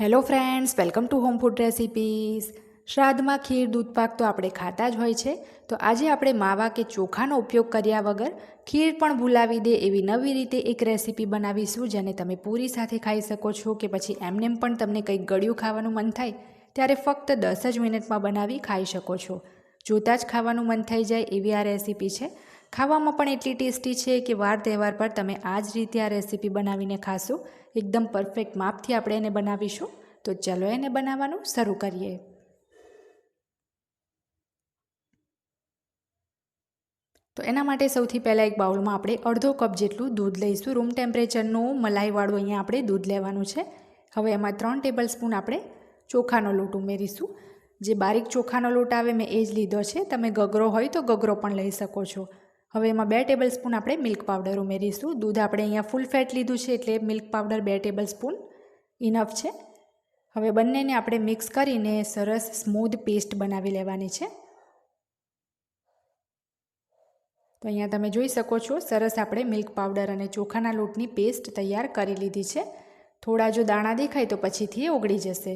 Hello friends welcome to home food recipes શ્રાદ્ધમાં ખીર દૂધપાક તો આપણે ખાતા જ હોય છે. તો આજે આપણે માવા કે ચોખાનો ઉપયોગ કર્યા વગર ખીર પણ ભૂલાવી દે એવી નવી રીતે એક રેસીપી બનાવીશું, જેને તમે પૂરી સાથે ખાઈ શકો છો કે પછી એમનેમ પણ તમને કંઈક ગળ્યું ખાવાનું મન થાય, ત્યારે ફક્ત દસ જ મિનિટમાં બનાવી ખાઈ શકો છો. જોતાં જ ખાવાનું મન થઈ જાય એવી આ રેસીપી છે. ખાવામાં પણ એટલી ટેસ્ટી છે કે વાર તહેવાર પર તમે આ જ રીતે આ રેસીપી બનાવીને ખાશો. એકદમ પરફેક્ટ માપથી આપણે એને બનાવીશું. તો ચલો એને બનાવવાનું શરૂ કરીએ. તો એના માટે સૌથી પહેલાં એક બાઉલમાં આપણે અડધો કપ જેટલું દૂધ લઈશું. રૂમ ટેમ્પરેચરનું મલાઈવાળું અહીંયા આપણે દૂધ લેવાનું છે. હવે એમાં ત્રણ ટેબલ સ્પૂન આપણે ચોખાનો લોટ ઉમેરીશું. જે બારીક ચોખાનો લોટ આવે, મેં એ જ લીધો છે. તમે ગગરો હોય તો ગગરો પણ લઈ શકો છો. હવે એમાં બે ટેબલ સ્પૂન આપણે મિલ્ક પાવડર ઉમેરીશું. દૂધ આપણે અહીંયા ફૂલ ફેટ લીધું છે એટલે મિલ્ક પાવડર બે ટેબલ સ્પૂન ઇનફ છે. હવે બંનેને આપણે મિક્સ કરીને સરસ સ્મૂધ પેસ્ટ બનાવી લેવાની છે. તો અહીંયા તમે જોઈ શકો છો, સરસ આપણે મિલ્ક પાવડર અને ચોખાના લોટની પેસ્ટ તૈયાર કરી લીધી છે. થોડા જો દાણા દેખાય તો પછીથી ઓગળી જશે.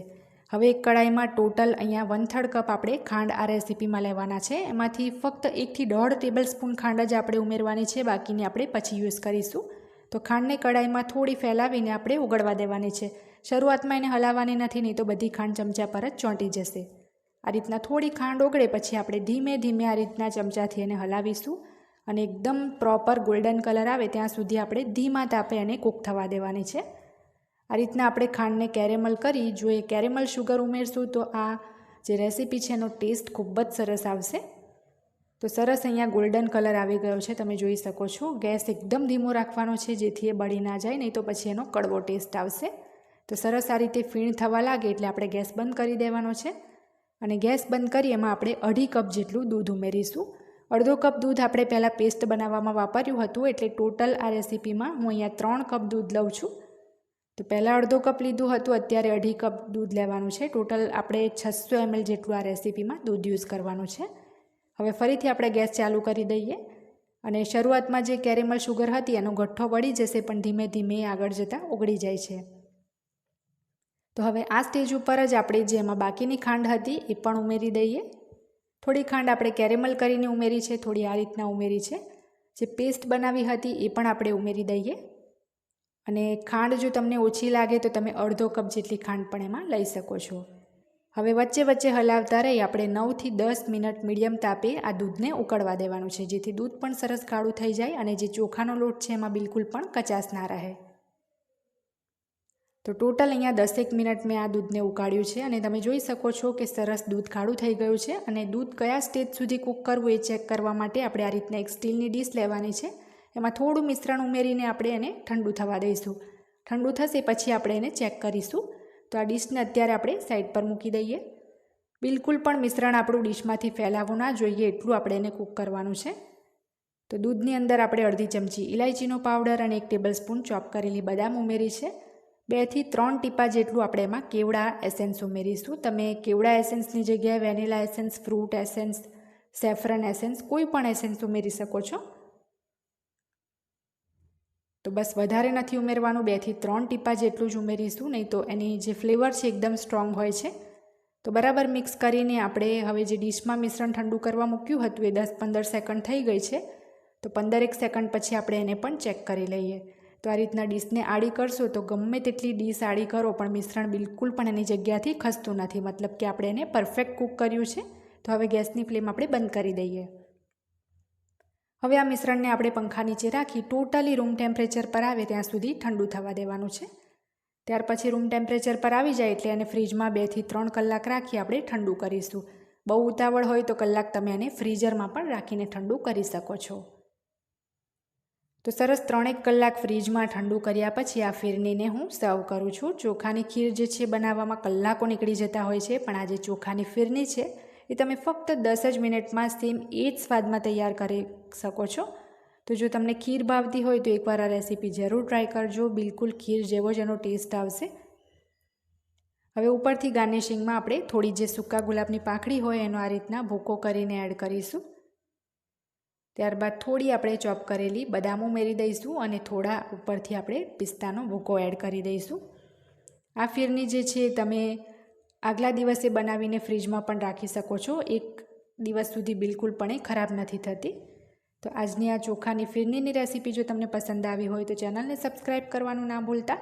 હવે એક કડાઈમાં ટોટલ અહીંયા વન થર્ડ કપ આપણે ખાંડ આ રેસીપીમાં લેવાના છે. એમાંથી ફક્ત એકથી દોઢ ટેબલ સ્પૂન ખાંડ જ આપણે ઉમેરવાની છે. બાકીની આપણે પછી યુઝ કરીશું. તો ખાંડને કડાઈમાં થોડી ફેલાવીને આપણે ઉગળવા દેવાની છે. શરૂઆતમાં એને હલાવવાની નથી, નહીં તો બધી ખાંડ ચમચા પર જ ચોંટી જશે. આ રીતના થોડી ખાંડ ઓગળે પછી આપણે ધીમે ધીમે આ રીતના ચમચાથી એને હલાવીશું. અને એકદમ પ્રોપર ગોલ્ડન કલર આવે ત્યાં સુધી આપણે ધીમા તાપે એને કૂક થવા દેવાની છે. આ રીતના આપણે ખાંડને કેરેમલ કરી, જો એ કેરેમલ શુગર ઉમેરશું તો આ જે રેસીપી છે એનો ટેસ્ટ ખૂબ જ સરસ આવશે. તો સરસ અહીંયા ગોલ્ડન કલર આવી ગયો છે, તમે જોઈ શકો છો. ગેસ એકદમ ધીમો રાખવાનો છે, જેથી એ બળી ના જાય, નહીં તો પછી એનો કડવો ટેસ્ટ આવશે. તો સરસ આ રીતે ફીણ થવા લાગે એટલે આપણે ગેસ બંધ કરી દેવાનો છે. અને ગેસ બંધ કરી, એમાં આપણે અઢી કપ જેટલું દૂધ ઉમેરીશું. અડધો કપ દૂધ આપણે પહેલાં પેસ્ટ બનાવવામાં વાપર્યું હતું, એટલે ટોટલ આ રેસીપીમાં હું અહીંયા ત્રણ કપ દૂધ લઉં છું. તો પહેલાં અડધો કપ લીધું હતું, અત્યારે અઢી કપ દૂધ લેવાનું છે. ટોટલ આપણે છસો એમએલ જેટલું આ રેસીપીમાં દૂધ યુઝ કરવાનું છે. હવે ફરીથી આપણે ગેસ ચાલુ કરી દઈએ અને શરૂઆતમાં જે કેરેમલ શુગર હતી, એનો ગઠ્ઠો વળી જશે, પણ ધીમે ધીમે આગળ જતાં ઓગળી જાય છે. તો હવે આ સ્ટેજ ઉપર જ આપણે જે એમાં બાકીની ખાંડ હતી, એ પણ ઉમેરી દઈએ. થોડી ખાંડ આપણે કેરેમલ કરીને ઉમેરી છે, થોડી આ રીતના ઉમેરી છે. જે પેસ્ટ બનાવી હતી, એ પણ આપણે ઉમેરી દઈએ. અને ખાંડ જો તમને ઓછી લાગે તો તમે અડધો કપ જેટલી ખાંડ પણ એમાં લઈ શકો છો. હવે વચ્ચે વચ્ચે હલાવતા રહી આપણે નવથી દસ મિનિટ મીડિયમ તાપે આ દૂધને ઉકળવા દેવાનું છે, જેથી દૂધ પણ સરસ ગાળું થઈ જાય અને જે ચોખાનો લોટ છે એમાં બિલકુલ પણ કચાશ ના રહે. તો ટોટલ અહીંયા દસેક મિનિટ મેં આ દૂધને ઉકાળ્યું છે અને તમે જોઈ શકો છો કે સરસ દૂધ ખાડું થઈ ગયું છે અને દૂધ કયા સ્ટેજ સુધી કૂક કરવું એ ચેક કરવા માટે આપણે આ રીતના એક સ્ટીલની ડીશ લેવાની છે. એમાં થોડું મિશ્રણ ઉમેરીને આપણે એને ઠંડુ થવા દઈશું. ઠંડુ થશે પછી આપણે એને ચેક કરીશું. તો આ ડીશને અત્યારે આપણે સાઈડ પર મૂકી દઈએ. બિલકુલ પણ મિશ્રણ આપણું ડીશમાંથી ફેલાવવું ના જોઈએ, એટલું આપણે એને કૂક કરવાનું છે. તો દૂધની અંદર આપણે અડધી ચમચી ઇલાયચીનો પાવડર અને એક ટેબલ સ્પૂન ચોપ કરેલી બદામ ઉમેરી છે. બેથી ત્રણ ટીપા જેટલું આપણે એમાં કેવડા એસેન્સ ઉમેરીશું. તમે કેવડા એસેન્સની જગ્યાએ vanilla essence, fruit essence, saffron essence, કોઈ પણ એસેન્સ ઉમેરી શકો છો. તો બસ વધારે નથી ઉમેરવાનું બેથી ત્રણ ટીપા જેટલું જ ઉમેરીશું, નહીં તો એની જે ફ્લેવર છે એકદમ સ્ટ્રોંગ હોય છે. તો બરાબર મિક્સ કરીને આપણે હવે જે ડીશમાં મિશ્રણ ઠંડુ કરવા મૂક્યું હતું એ દસ પંદર સેકન્ડ થઈ ગઈ છે. તો પંદરેક સેકન્ડ પછી આપણે એને પણ ચેક કરી લઈએ. તો આ રીતના ડીશને આડી કરશો તો ગમે તેટલી ડીશ આડી કરો, પણ મિશ્રણ બિલકુલ પણ એની જગ્યાથી ખસતું નથી. મતલબ કે આપણે એને પરફેક્ટ કૂક કર્યું છે. તો હવે ગેસની ફ્લેમ આપણે બંધ કરી દઈએ. હવે આ મિશ્રણને આપણે પંખા નીચે રાખી ટોટલી રૂમ ટેમ્પરેચર પર આવે ત્યાં સુધી ઠંડુ થવા દેવાનું છે. ત્યાર પછી રૂમ ટેમ્પરેચર પર આવી જાય એટલે એને ફ્રીજમાં બેથી ત્રણ કલાક રાખી આપણે ઠંડુ કરીશું. બહુ ઉતાવળ હોય તો કલાક તમે એને ફ્રીઝરમાં પણ રાખીને ઠંડુ કરી શકો છો. તો સરસ ત્રણેક કલાક ફ્રીજમાં ઠંડુ કર્યા પછી આ ફીરનીને હું સર્વ કરું છું. ચોખાની ખીર જે છે બનાવવામાં કલાકો નીકળી જતા હોય છે, પણ આ જે ચોખાની ફીરની છે એ તમે ફક્ત દસ જ મિનિટમાં સેમ એ જ સ્વાદમાં તૈયાર કરી શકો છો. તો જો તમને ખીર ભાવતી હોય તો એકવાર આ રેસીપી જરૂર ટ્રાય કરજો. બિલકુલ ખીર જેવો જ એનો ટેસ્ટ આવશે. હવે ઉપરથી ગાર્નિશિંગમાં આપણે થોડી જે સૂકા ગુલાબની પાંખડી હોય એનો આ રીતના ભૂકો કરીને એડ કરીશું. ત્યારબાદ થોડી આપણે ચોપ કરેલી બદામ ઉમેરી દઈશું અને થોડા ઉપરથી આપણે પિસ્તાનો ભૂકો એડ કરી દઈશું. આ ફીરની જે છે તમે આગલા દિવસે બનાવીને ફ્રીજમાં પણ રાખી શકો છો. એક દિવસ સુધી બિલકુલ પણ એ ખરાબ નથી થતી. તો આજની આ ચોખાની ફિરનીની રેસીપી જો તમને પસંદ આવી હોય તો ચેનલને સબસ્ક્રાઈબ કરવાનું ના ભૂલતા.